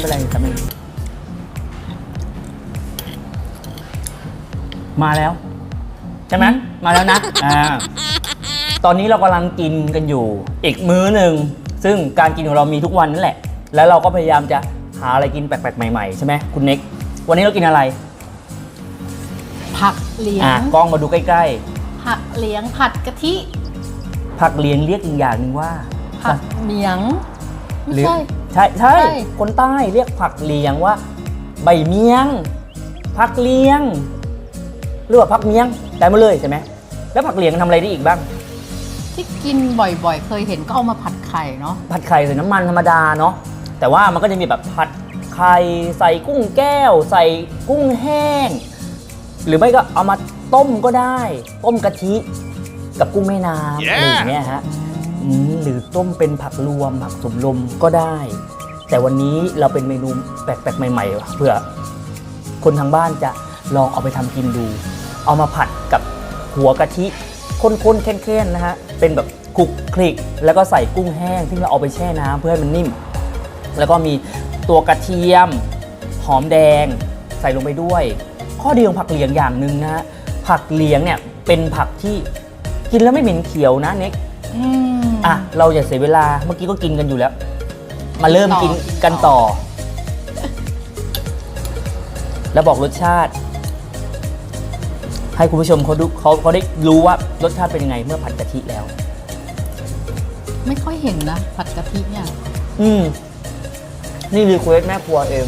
เป็นไรจำเป็นมาแล้ว ใช่ไหมมาแล้วนะอ่าตอนนี้เรากำลังกินกันอยู่ อีกมื้อหนึ่งซึ่งการกินของเรามีทุกวันนั่นแหละ แล้วเราก็พยายามจะหาอะไรกินแปลกๆใหม่ๆใช่ไหมคุณเน็ก วันนี้เรากินอะไรผักเหลียอะงกล้องมาดูใกล้ๆผักเหลียงผัดกะทิผักเลี้ยงเรียกอีกอย่างหนึ่งว่า ผักเหนียง หรือใช่ใช่ใช่ ใช่ คนใต้เรียกผักเลียงว่า ใบเมียง ผักเลียง หรือว่าผักเมียงได้หมาเลยใช่ไหมแล้วผักเลียงทำอะไรได้อีกบ้าง ที่กินบ่อยๆ เคยเห็นก็เอามาผัดไข่เนาะ ผัดไข่ใส่น้ำมันธรรมดาเนาะแต่ว่ามันก็จะมีแบบผัดไข่ใส่กุ้งแก้ว ใส่กุ้งแห้ง หรือไม่ก็เอามาต้มก็ได้ ต้มกะทิกับกุ้งแม่น้ำอะไรอย่างเงี้ยฮะอืม หรือต้มเป็นผักรวม ผักสมลมก็ได้ แต่วันนี้เราเป็นเมนูแปลกๆใหม่ๆเพื่อคนทางบ้านจะลองเอาไปทำกินดู เอามาผัดกับหัวกะทิข้นๆแค้นๆนะฮะเป็นแบบคลุกคลิก แล้วก็ใส่กุ้งแห้งที่เราเอาไปแช่น้ำเพื่อให้มันนิ่ม แล้วก็มีตัวกระเทียม หอมแดง ใส่ลงไปด้วย ข้อดีของผักเหลียงอย่างหนึ่งนะฮะผักเหลียงเนี่ยเป็นผักที่กินแล้วไม่เหม็นเขียวนะเน็กอืม อะเราอย่าเสียเวลาเมื่อกี้ก็กินกันอยู่แล้ว มาเริ่มกินกินต่อกันต่อ แล้วบอกรสชาติ ให้คุณผู้ชมเขาดูเขาเขาได้รู้ว่ารสชาติเป็นยังไงเมื่อผัดกะทิแล้ว ไม่ค่อยเห็นนะผัดกะทิเนี่ย อืม นี่รีเควสแม่ครัวเอง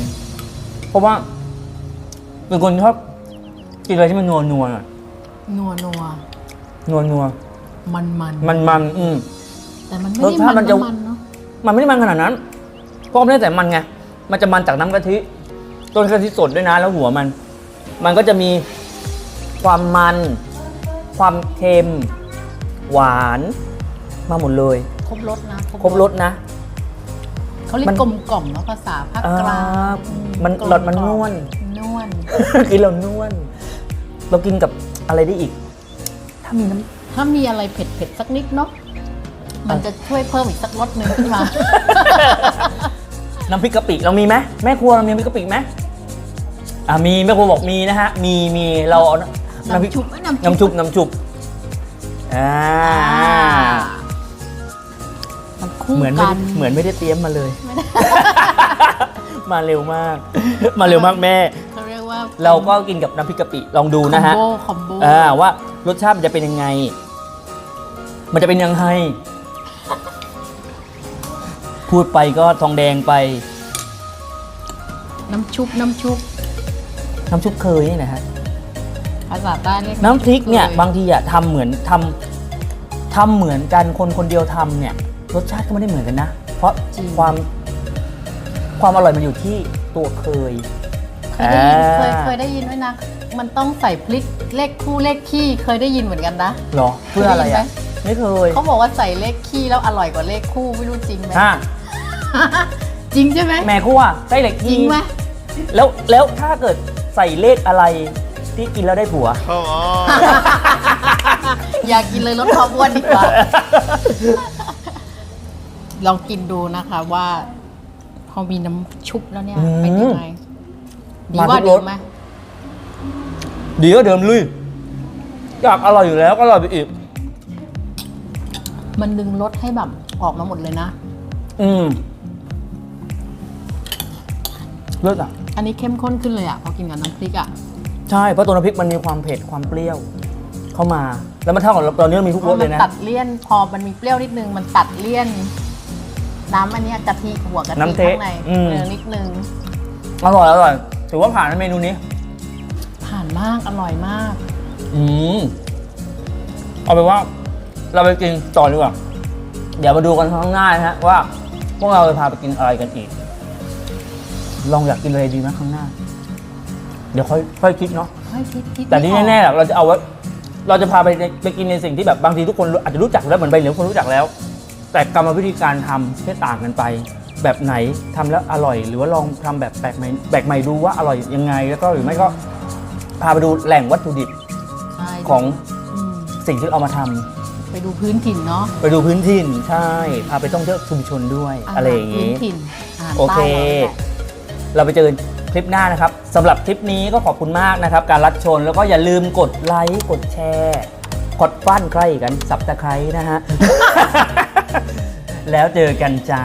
เพราะว่า เป็นคนชอบกินอะไรที่มันนัวนัวๆหน่อยนัวนัวนัวนัวมันมันมันมันๆอืม แต่มันไม่รสได้ชาติมัมันนจะมันเนาะมันไม่ได้มันขนาดนั้น เพราะมันไม่ได้แต่มันไง มันจะมันจากน้ำกะทิต้นกะทิสดด้วยนะ แล้วหัวมัน มันก็จะมีความมัน ความเค็ม หวาน มาหมดเลย ครบรสนะครบรสนะ เขาเรียมักนกลมกล่อมเนาะภาษาภาคกลางอ่าอืมันกลหลอดมันกล่นวล นวลกินเรานวล เรากินกับอะไรได้อีก ถ้ามีน้ถ้ามีอะไรเผ็ดเผ็ดๆสักนิดเนาะ มันจะช่วยเพิ่มอีกสักรสหนึ่งขึ้นมาำน้ำพริกกะปิเรามีไหมแม่ครัวเรามีน้ำพริกกะปิไหมอ่ามีแม่ครัวบอกมีนะฮะ มีมีเราเอาน้ำพริกน้ำชุบเอ้ยน้ำชุบน้ำชุบอ่าอ่ามันคู่เหมือนไม่กันเหมือนไม่ได้เตรียมมาเลยมาเร็วมาก มาเร็วมากแม่ เขาเรียกว่าเราก็กินกับน้ำพริกกะปิลองดูนะฮะคอมโบคอมโบ อ่าว่ารสชาติมันจะเป็นยังไง มันจะเป็นยังไง พูดไปก็ทองแดงไปน้ำชุบน้ำชุบน้ำชุบเคยนี่นะฮะภาษาใต้เรียกน้ำพริกเนี่ยคบางทีอะทำเหมือนทำทำเหมือนกันคนคนเดียวทำเนี่ยรสชาติก็ไม่ได้เหมือนกันนะ เพราะความความอร่อยมันอยู่ที่ตัวเคย เคยได้ยินเคยอ่า เคยได้ยินด้วยนะ มันต้องใส่พริกเลขคู่เลขขี้เคยได้ยินเหมือนกันนะ เหรอเพื่ออะไรเคยได้ยินไหมอะไม่เคย เขาบอกว่าใส่เลขขี้แล้วอร่อยกว่าเลขคู่ไม่รู้จริงไหม ฮะ จริงใช่ไหมแม่คั่วไส้เหล็กจริงไหมแล้วแล้วถ้าเกิดใส่เลขอะไรที่กินแล้วได้ผัว Come on. อยากกินเลยลดความอ้วนดีกว่า ลองกินดูนะคะว่า พอมีน้ำชุบแล้วเนี่ย อืมเป็นยังไงดีมาว่าทุกรดีส ไหมดีก็เดิมลุยอยากอร่อยอยู่แล้วก็อร่อยไปอีก มันดึงรสให้แบบออกมาหมดเลยนะ อืม เลิศอะ อันนี้เข้มข้นขึ้นเลยอะพอกินกับน้ำพริกอะ ใช่ เพราะตัวน้ำพริกมันมีความเผ็ดความเปรี้ยว เข้ามา แล้วมันเท่ากับตอนนี้เรามีทุกรสมัเลยนะตัดเลี่ยน พอมันมีเปรี้ยวนิดนึง มันตัดเลี่ยน น้ำอันเนี้ยกะทิหัวกะทิน้ำเทะข้างในอืมเนื้อนิดนึง อร่อยอร่อย ถือว่าผ่านในเมนูนี้ ผ่านมาก อร่อยมาก อืมเอาไปนว่า เราไปกินต่อดีกว่า เดี๋ยวมาดูกันข้างหน้านะฮะว่าพวกเราจะพาไปกินอะไรกันอีก ลองอยากกินอะไรดีไหมข้างหน้า เดี๋ยวค่อยค่อยคิดเนาะให้คิดคิดแต่ที่ไม่ออกแน่ๆเราจะเอาไว้เราจะพาไปในไปกินในสิ่งที่แบบบางทีทุกคนอาจจะรู้จักแล้วเหมือนใบเหลียวคนรู้จักแล้ว แต่กรรมวิธีการทำที่ต่างกันไป แบบไหนทำแล้วอร่อย หรือว่าลองทำแบบแปลกใหม่แปลกใหม่ดูว่าอร่อยยังไง แล้วก็หรือไม่ก็พาไปดูแหล่งวัตถุดิบใช่ของอืมสิ่งที่เราเอามาทำไปดูพื้นถิ่นเนาะไปดูพื้นถิ่นใช่พาไปท่องเที่ยวชุมชนด้วยอะไรอย่างพื้นี้นถิ่นอาหารโอเค ใต้เรานี่แหละ เราไปเจอคลิปหน้านะครับสำหรับคลิปนี้ก็ขอบคุณมากนะครับ การรับชมแล้วก็อย่าลืมกดไลค์กดแชร์กดฟันใครกันสับตะไคร้นะฮะ แล้วเจอกันจ้า